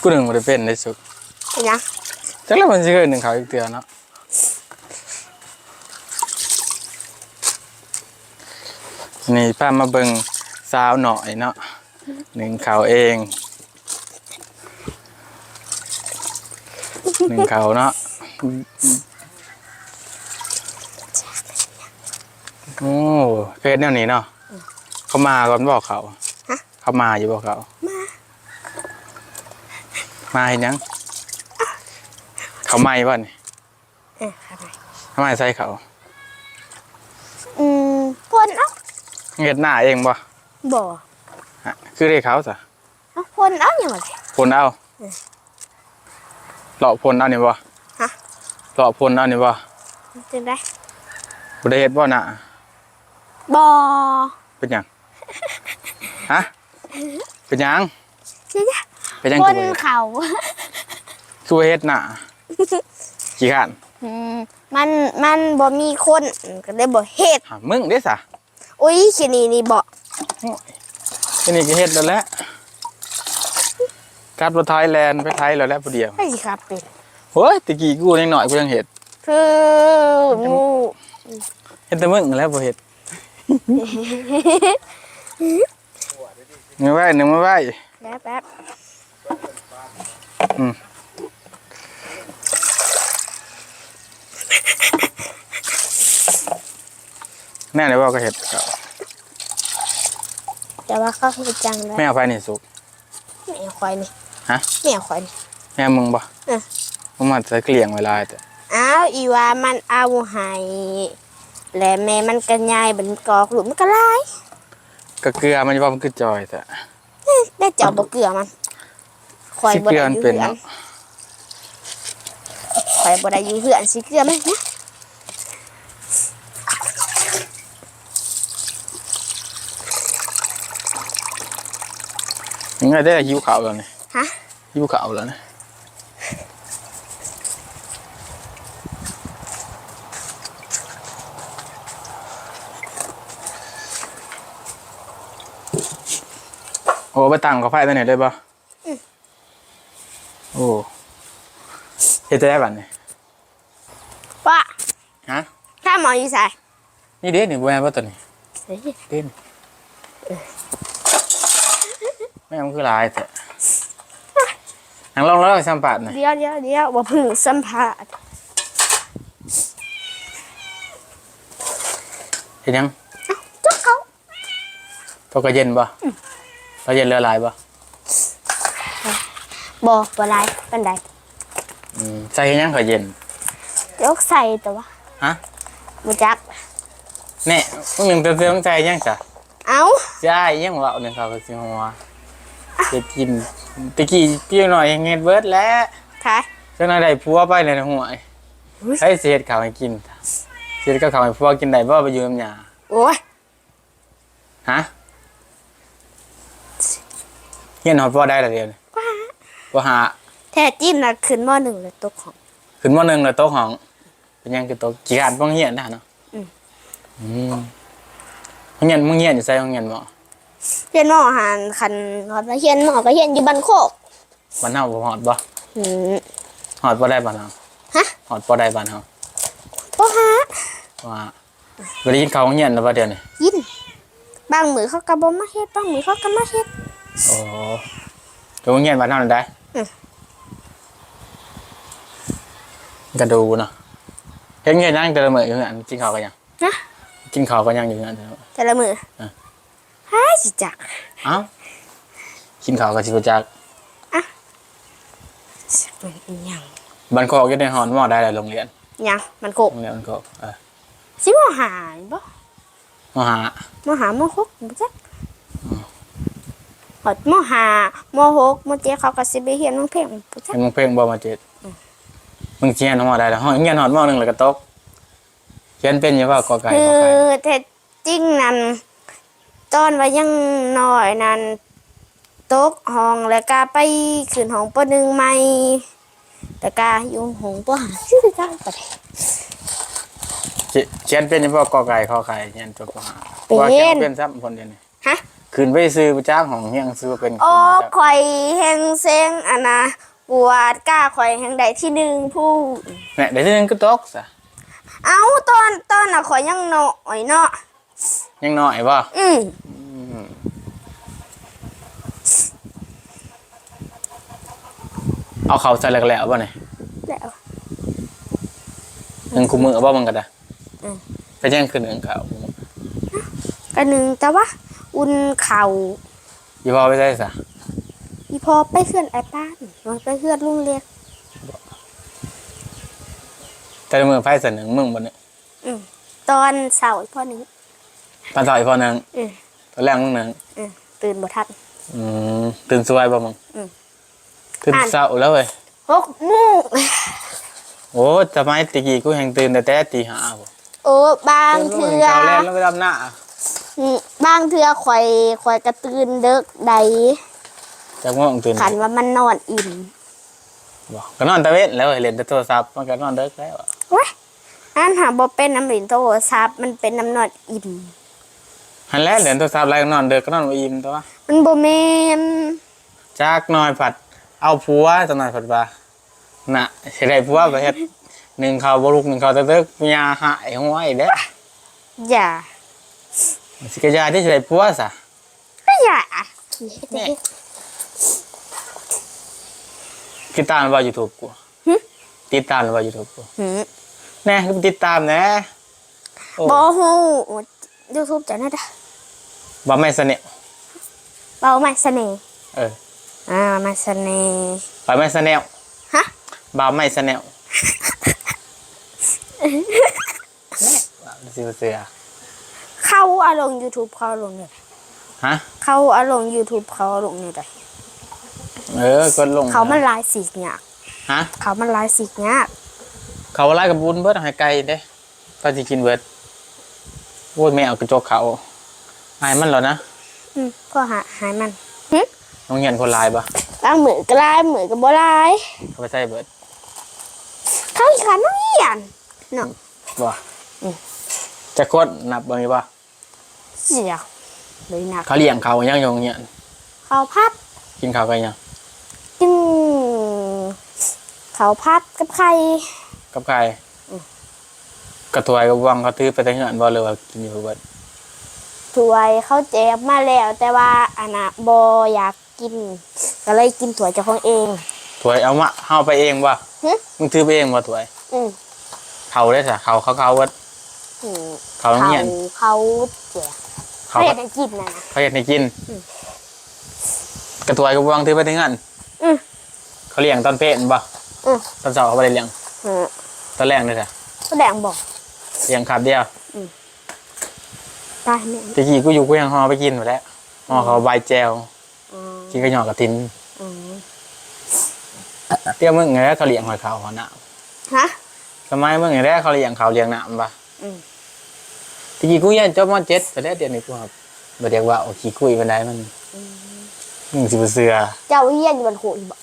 กูหนึ่งบ่ได้เป็นในสุดเห็นยังจักแล้วมันสิเคยหนึ่งเขาอีกเตือนเนาะนี่ป้ามาเบิ่งสาวหน่อยเนาะหนึ่งเขาเอง หนึ่งเขาเนาะโอ้เพชรแนวนี้เนาะเขามาก่อนบอกเขาฮะเขามาอยู่บอกเขา มา มาเห็นยัง เขาไม่ป่ะนี่เออครับทำไมใส่เขาอืมพ่นเอ้าเห็ดหน้าเองป่ะบ่ฮะคือได้เขาสะเอ้าพ่นเอ้าอย่างไร พลเอาเออเลาะพลเอานี่ป่ะฮะ เลาะพลเอานี่ป่ะจังได้บริเฮ็ดป่ะน่ะบ่เป็นหยัง ฮะ เป็นหยังเดี๋ยว เป็นหยังๆพ่คืนอบ่เฮ็ดเขาคือบ่เฮ็ดหน้ากี่ขันอืมมันมันบ่มีคนก็เลยบ่เฮ็ดหามึงเด้สะอุ้ยขี้นี่นี่บ่ทีนี้ก็เฮ็ดแล้วแหละกลับรถไทยแลนด์ไปไทยแล้วแหละผู้เดียวให้สิครับเป็นโอ้ยตะกี้กูยังหน่อยกูยังเฮ็ดคือหมูเฮ็ดแต่มึงแล้วบ่เฮ็ดไม่ไหวหนึ่งไม่ไหวแป๊บแป๊บ แน่เลยว่าก็เฮ็ดครับแต่ว่าเขาคือจังแล้วไม่เอาไปนี่สุกแม่ควายนี่ฮะแม่ควายนี่แม่มึงบ่เออมึงมาใส่เกลี่ยงเวลาแต่อ้าวอีว่ามันเอาให้และแม่มันก็ยายเป็นกอกลูกมันก็หลายก็เกลือมันว่ามันคือจอยแต่ได้เจ้าบ่เกลือมัน ควายสิบ่เกลือได้มันอยู่เป็นเหือนเนาะควายบ่ได้อยู่เหือนสิเกลือมันนะยังไงได้หิวขาวแล้วนี่ฮะหิวขาวแล้วนี่โอ้ไปตั้งกับไฟตัวไหนได้ปะโอ้เฮ็ดจะได้บัดนี่ว่าฮะถ้าหมออยู่ใส่นี่เด็ดนี่บ่แม่นบ่ตัวนี้เฮ้ยเด่นแม่มันคือหลายแต่หนังลองแล้วสัมผัสหน่อยเดี๋ยวเดี๋ยวเดี๋ยวบ่พึ่งสัมภาษณ์เห็นยังจุกเขาพอกระเย็นป่ะกระเย็นเรือหลายป่ะ บ่บ่หลายปานใดอืมใส่เห็นยังกระเย็น ยกใส่แต่ว่าฮะ บ่จักเนี่ยมึงหนึ่งเติมเติมใจยังจ้ะเอ้าใช่ยังว่าเอาหนึ่งเขาวกับสิหัวจะกินตะกี้เปรี้ยวหน่อยเงี้ยเบิร์ดแล้วค่ะเจ้านายได้ผัวไปเลยนะหัวไอ้อุ๊ยให้เสียดข่าวให้กินเสียดก็ข่าวให้ผัวกินได้บ่ไปยืมหยาโอ้ยฮะเงี้ยนหอดพ่อได้ละเดียวนี่ ว่าว่าหาแท้จริงน่ะขึ้นม .1 เลยตกของ ขึ้นมหนึ่งแล้วโต๊ะของ เป็นยังคือโต๊ะกี่ขาดบ้างเฮียนนะเนาะอืม อืมมึงเฮียนมึงเฮียนอยู่ใส่มึงเฮียนบ่เฮียนหมอหันคันฮอดมาเฮียนหมอก็เฮียนอยู่บ้านโคกบ้านเฮาบ่ฮอดบ่อืม ฮอดบ่ได้บ้านเฮาฮะ ฮอดบ่ได้บ้านเฮาบ่ฮะว่าบ่ได้ยินเขาวโรงเฮียนแล้วบ่เดี๋ยวนี้ยิน บางมือเขาก็บ่มาเฮ็ดบางมือเขาก็มาเฮ็ดโอ้อยู่โรงเฮียนบ้านเฮานั่นได้ อืมก็ดูเนาะเฮ็ดเฮียนยังแต่ละมื้ออยู่นั่นกินข้าวกันยังนะกินข้าวกันยังอยู่นั่นแต่ละมื้อแต่ละมืออะฮาสิจักเอ้ากินข้าวก็สิบ่จักมันอีหยังบ้านโคกอยู่ในหอนหม้อได้แล้วโรงเรียนหยังมันโคกโรงเรียนบ้านโคกเออสิบ่หาบ่มหามหามหกบ่จัก หอดมหามหกมเจ็ดเขาก็สิไปเฮียนมังเพ่งบ่จักเห็นมึงเพลงบ่มาเจ็ดมึงเขียนหม้อได้แล้วห้องเขียนหอดหม้อหนึงแล้วก็ตกเขียนเป็นอยู่ว่ากอไก่คืขออไข่แต่จริงนั้นตอนว่ายังน้อยนั้นตกห้องแล้วก็ไปขึ้นห้องปหนึ่งใหม่แล้วก็อยู่ห้องปห้าชื่อจังปะเขียนเป็นอยู่ว่ากอไก่ขอไข่เขียนจบบ่หาเป็นว่าเขียนเป็นซ้ำคนเดียวนี่ฮะ ขึ้นไปซื้อประจ้างของเฮียงซื้อเป็นโอ้คนจักข่อยแหงเซ็งอันนะปวดกล้าข่อยแหงใดที่หนึ่งผู้เนี่ยเดี๋ยวที่นึงก็ตกซะเอาตอนตอนน่ะข่อยยังน้อยเนาะยังน้อยบ่อืมเอาเขาใส่แหลกๆบ่เนี่ยแล้วหนึ่งคุมมือบ่มันก็ได้อืมไปแจ้งคืนหนึ่งเขากันหนึ่งแต่ว่า อุ่นเข่าอย่าพอไปใส่ซะอีพอไปเคลื่อนไอ้ป้านมันไปเคลื่อนลุงเล็กแต่มือไฟเสนหนึ่งมึงบ่เนี่ยอืมตอนเสาร์อีพ่อหนึ่งตอนต่ออีกพอหนึงอืมตอนแรกมึงหนึงอืมตื่นบ่ทันอืมตื่นสวยบ่มึงอืมตื่นอ่านเช้าแล้วเว้ยหกโมูกโอ้สมัยตะกี้กูแห่งตื่นแต่แต่ตีห้าบ่โอ้บางเทือเช้าแล้วแล้วไปดำหน้าอืม บางเทือข่อยข่อยกระตื่นเด็กใดจากง่วงตื่นขันว่ามันนอนอิ่มบ่ก็นอนตะเวนแล้วเว้ยเล่นแต่โทรศัพท์มันก็นอนเด็กแล้วอะเว้ยอันหาบ่เป็นน้ำหลินโทรศัพท์มันเป็นน้ำนอนอิ่มหันแล้วเล่นโทรศัพท์แล้วก็นอนเด็กก็นอนบ่อิ่มตัวมันบ่แม่นจากหน้อยผัด เอาผัวจังหน่อยผัดว่าน่ะสิได้ผัวไปเฮ็ดหนึ่งเขาวบ่ลุกหนึ่งเขาวตะเตึกเมียหายหัวอีกเด้ออย่า สิกระยาที่สิได้ผัวซะก็อย่าแม่ติดตามหรือว่า YouTube กูหึติดตามหรือว่า YouTube กูหืมแน่คือติดตามแหน่โอ้บ่ฮู้ YouTube จะน่าได้บ่แม่นสนิทเบาไม่เสน่ห์เอออ่าไม่เสน่ห์บ่แม่นสนิทฮะบ่าวไม่สนิทแน่บ่าวสิบ่เสือ เข้าเอาลง YouTube เขาเอาลงเนี่ยฮะ เขาเอาลง YouTube เขาเอาลงเนี่ยได้เออกดลงเขามันหลายสียากฮะ เขามันหลายสียากเขาไล่กับบุญเบิดให้ไกลเด้ก็สิกินเบิดโอ้ยแม่เอากระจกเขาอายมันเหรอนะอืมก็หาหายมันน้องเหียนคนลายปะบางเหมือนก็ลายเหมือนกับบ่ลายเขาไปใส่เบิดเขาอีกคันน้องเหียนเนาะบ่อืมจะกดนับเบิ่งดี บ่เสียเลยหนักเขาเลี้ยงเขายังอยงเหียนเขาพัดกินข้าวกันยังกินเขาพัดกับไข่กับใครอืมกระถวยกับวังเขาถือไปแต่เหียนบ่เลยว่ากินอยู่เบิดถ้วยเขาแจกมาแล้ว แต่ว่าอันน่ะบอยากกิน ก็เลยกินถ้วยเจ้าของเองถวยเอามาเฮาไปเองบ่หึมึงถือไปเองบ่ถวยอืมเขาได้ซะเขาเขาเขาเบิดอืมเขาโรงเขาเหียนเขาแจก เขาเขาอยากให้กินนะนะเขาเฮ็ดให้กินอืมกระถวยกับวังถือไปแต่เหียนอืมเขาเลี้ยงตอนเพลนบ่อืม ตอนเช้าเขาบ่ได้เลี้ยงอืมตอนแรกเลยจ้ะก็แดงบอก เลี้ยงขาบเดียวตายแม่ตะกี้กูอยู่กูยังหอไปกินหมดแล้วหอเขาใบแจวอืมกินกระหยอกกระทินอืมเตี้ยมึงไงแล้วเขาเลี้ยงหอยขาวหอหนาวฮะ สมัยมึงไงแล้วเขาเลี้ยงเขาวเลี้ยงหนามปะอืม ตะกี้กูยันจบมเจ็ดแต่แล้วเดี๋ยวนี้กูครับบ่เรียกว่าโอ้ขี้คุยมันได้มันมึงสิบเสือเจ้าเฮียนอยู่บนโขอีบอก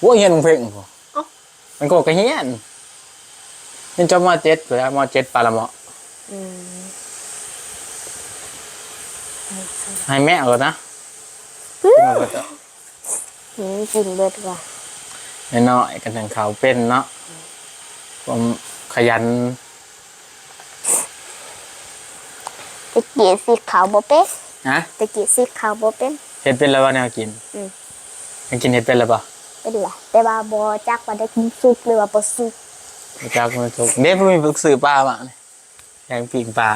โว้ยเฮียนมึงเพ่งกูเอ้า มันก็กระเฮียนยันจบมเจ็ดไปแล้วมเจ็ดปลาละเมาะอืมให้แม่เอาก่อนนะฮึกินมาก่อนเถอะหืมกินเบิดว่ะน้อยๆกันทางเขาวเป็นเนาะผมขยัน ตะเกียบสีขาวบ่เป็นนะตะเกียบสีขาวบ่เป็นเฮ็ดเป็นแล้วว่าแนวกินอืมยังกินเฮ็ดเป็นแล้วปะเป็นไรแต่ว่าบ่จักว่าได้กินซุปหรือว่าบ่ซุปพระเจ้าคุณทุกเด็กเพิ่งมีฝึกสื่อปลาบ้างเนี่ยแกงปีงปลา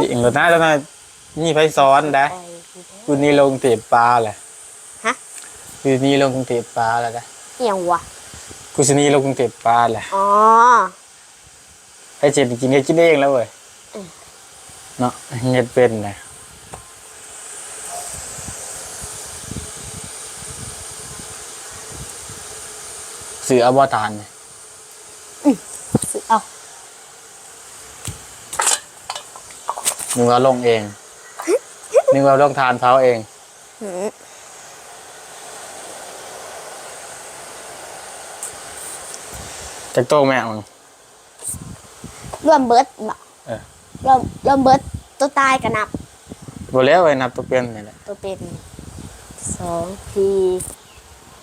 ปีงรถหน้าแล้วนะนี่ไฟซ้อนได้ไปคืนนี้ลงเตะปลาแหละฮะคืนนี้ลงกรุงเทพปลาแล้วนะเอียงวะกูชนีลงกรุงเทพปลาแหละอ๋อให้ เจ็ดกินให้กินเองแล้วเว้ยอืมเนาะเฮ็ดเป็นนะสื่ออวตารเนี่ยสิเอานึกว่าลงเอง นึกว่าลงทานเท้าเองหืมจากโตแม่มึง รวมเบิดบ่เออ รวมรวมเบิดตัวตายก็นับ บ่แล้วไว้นับตัวเป็นนี่แหละตัวเป็นสองสี่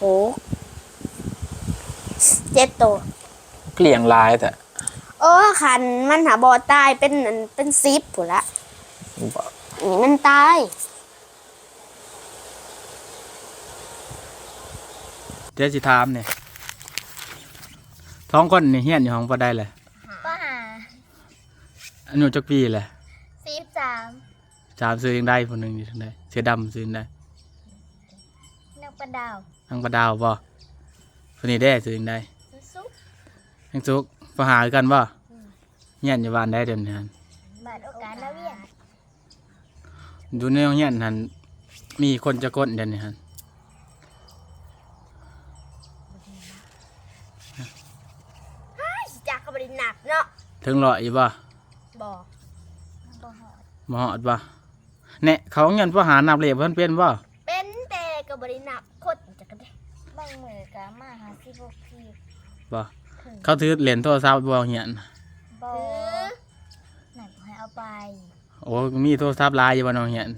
หกเจ็ดตัว เกลี่ยงหลายแต่เออขันมันหาบอตายเป็นอันเป็นซิปผูนละนี่มันตาย เดี๋ยวสิถามเนี่ยท้องคนนี่เฮียนอยู่ห้องบ่ได้เลยป้าหา อายุจักปีแหละสี่สามสามซื้อยังได้ผู้หนึงอยู่ทางใดเสื้อดำซื้อยังได้นักประดาวทางปลาดาวบ่คนนี้ได้ซื้อยังได้ซุปทางซุกประหาคือกันบ่เฮียนอยู่บ้านได้เดี๋ยวนี้หั่นบาดโอกาสนาเวียนอยู่ในโรงเฮียนหั่นมีคนจะก้นเดี๋ยวนี้หั่นจากกบริหนักเนาะถึงร้อยอยู่บ่ บอกบ่หอดบ่ฮอดบ่แน่เขาเงินประหานับเลขเพิ่นเป็นบ่เป็นแต่กบริหนักโคตรจะกันได้บางมือกะมาหาสิบหกทีบ่เขาถือเหรียญโทรศัพท์บ่เฮียนบ่ถือไหนบ่ให้เอาไป โอ้มีโทรศัพท์หลายอยู่บ่น้องเฮียน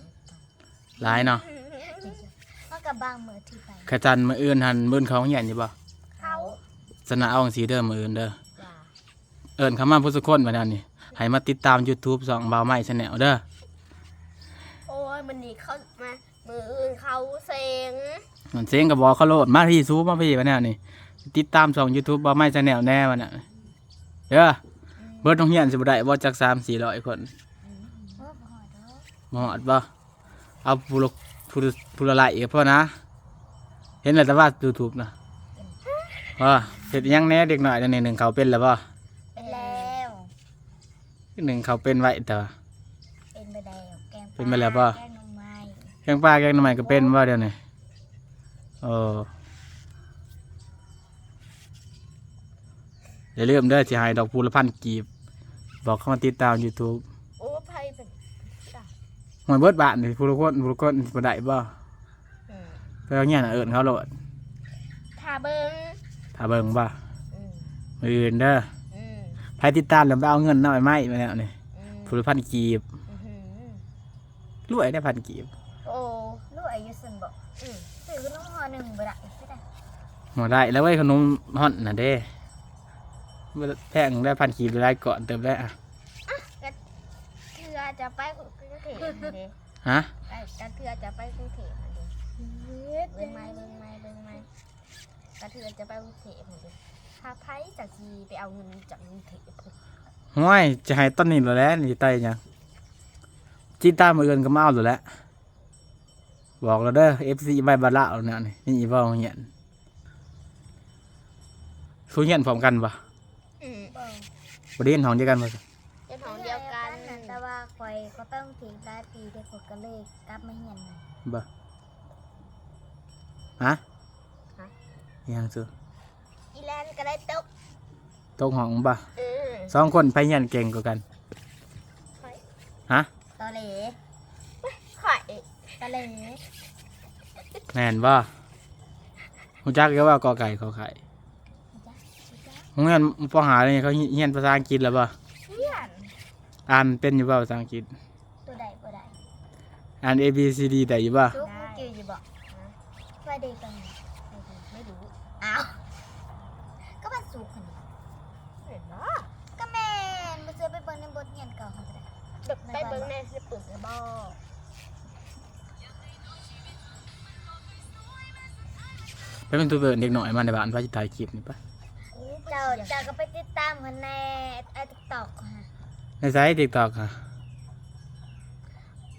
หลายเนาะมันกับบางมือที่ไปขจันมื้ออื่นหันมื้อเขาเฮียนอยู่บ่เขาสนะเอาจังซี่เด้อมื้ออื่นเด้อว่าเอิ้นเขามาผู้สุคนมาแล้วนี่ ให้มาติดตาม YouTube สองบ่าวไม้ Channel เด้อโอ้ยมันนี่เขามามืออื่นเขาเซ็งมันเสียงก็บอกเขาโลดมาพี่ซูมาพี่มาแนวนี่ติดตามช่อง YouTube บ่าวไม้ Channel แน่มาน่ะเด้อเบิดโรงเรียนสิบ่ได้บ่จัก3 400คนเออบ่หอดเด้อบ่ฮอดบ่เอาผู้ละผู้ละผู้ละหลายอีกพอนะ เห็นแล้วแต่ว่า YouTube นะว่าเฮ็ดอิหยังแหน่เด็กน้อยเดี๋ยวนี้หนึ่งเขาเป็นแล้วบ่เป็นแล้ว หนึ่งเขาเป็นไว้แต่ว่า เป็นไปแล้วแกงเป็นไปแล้วบ่แกงหน่อไม้แกงปลาแกงหน่อไม้ก็เป็นบ่เดี๋ยวนี้โอ้อย่าลืมเด้อสิให้ดอกพูละพันกีบ บอกเข้ามาติดตาม YouTube โอ้ไพ่เป็นหวยเบิดบาทนี่ผู้ละคนผู้ละคนบ่ได้บ่ไปเอาเงี้ยน่ะเอิ้นเขาโลดทาเบิงถ้าเบิ่งบ่ อืม มื้ออื่นเด้ออืม ใครติดตามแล้วไปเอาเงินน้อยไหมมาแล้วนี่อืมผู้ละพันกีบอื้อหือรวยได้พันกีบโอ้ลูกอายุสันบอกอือซื้อขนมห่อหนึ่งบ่ได้ไม่ได้หมดได้แล้วเว้ยขนมฮอนน่ะเด้แพงได้พันกีบได้ก่อนเติมได้อะเทือจะไปกรุงเทพนั่นเด้ฮะไอ้กระเทือจะไปกรุงเทพนั่นเด้เบิ่งไม้เบิ่งไม้เบิ่งไม้กระเทือจะไปกรุงเทพนั่นเด้ถ้าไพ่จากทีไปเอาเงินจากกรุงเทพพุ่นห้วยจะให้ต้นนี้หรอแล้วนี่ไตยังจีตามมืออื่นก็มาเอาหรอแล้วบอกเราเด้อ FC ใบบาละเอาเนี่ยนี่นี่อีบ่เหียนสู้เหียนพร้อมกันปะอืมบ่บ่ได้เรียนห้องเดียวกันปะเป็นของเดียวกันแต่ว่าคอยก็ต้องถีบหลายปีเด็กคนก็เลยกลับมาเฮียนใหม่บ่ฮะยังซื้ออีแลน ก็ได้ตกตกห้องปะอืมสองคนไปเหียนเก่งกว่ากัน ฮะตอเหลข่อยตอเหลแม่นบ่ฮู้จักก็ว่ากอไก่ขอไข่โรงเรียนปหาเนี่ยเขาเรียนภาษาอังกฤษแล้วบ่เฮียนอ่านเป็นอยู่บ่ภาษาอังกฤษตัวใดบ่ได้อ่าน A B C D ได้อยู่บ่ทุกผู้จืออยู่บ่ว่าดีกัน ไม่รู้ อ้าวก็มันสูงขนาด เห็นบ่ ก็แม่นมาเจอไปเบิ่งในบทเรียนเก่าเขาก็ได้ แบบไปเบิ่งในสปุกกระบอกไปเป็นตัวเบิร์เด็กหน่อยมาในบ้านพระจิตถ่ายคลิปนี่ปะเจ้าเจ้าก็ไปติดตามคนในไอ้ TikTok ฮะในไซต์ติ๊กตอกค่ะ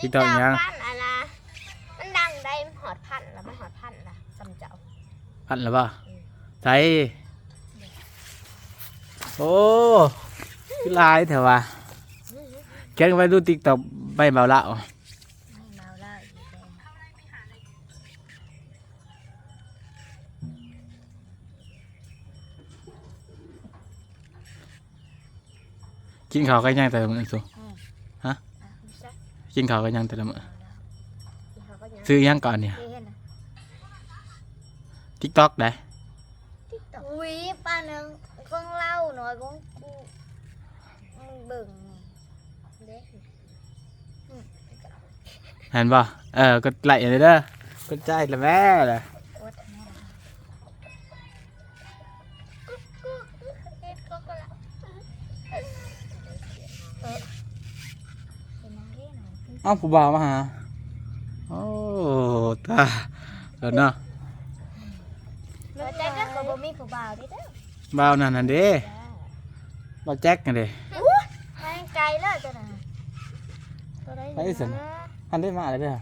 TikTok ยังพันอะนะมันดังได้หอดพันแล้วมันหอดพันละจำเจ้าพันแล้วป่ะไซต์โอ้คือลายเถอะวะ แกงไปดูติ๊กตอกใบเบาละอ๋อไม่เมาเหล้าอีกแล้วกินข้าวกันยังแต่ละมื้อสุอะกินข้าวกันยังแต่ละมื้อเขาก็ยังซื้อยังก่อนเนี่ยเห็นนะติ๊กตอกได้อุ้ยป้าหนึงก้องเล้าหน่อยก้องกูมึงเบิ่ง เห็นป่ะเออกดไลค์เลยเด้อกดใจละแม่เลยกดแม่ละกุ๊กกุ๊กกุ๊กกุ๊กละเออเป็นนางเอกหน่อยเอ้าผู้บ่าวมาหา โอ้ตาเดี๋ยวเนาะแล้วแจ็คก็ขอบ่มีผู้บ่าวดิเด้อบ่าวนั่นน่ะเด้จ้าบ่าวแจ็คกันเด้ทางไกลเลยจ้ะนะตัวใดไปสิ อันได้มาเลยเด้อ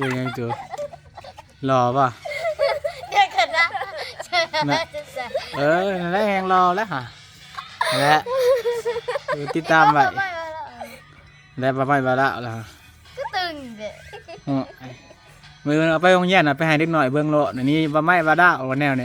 ยังไงตัวรอป่ะเดี๋ยวกันนะน่ะจะใส่เออนั่นแหละแหงรอแล้วฮะนั่นแหละเออติดตามไว้ไม่ไม่ไม่แล้วบ่ไม่บ่ละแล้วฮะก็ตึงเด้อืมมือเอาไปโรงเรียนน่ะไปให้เด็กหน่อยเบิ่งโลดอันนี้บ่ไม่บ่ได้เอาแนวเนี่ย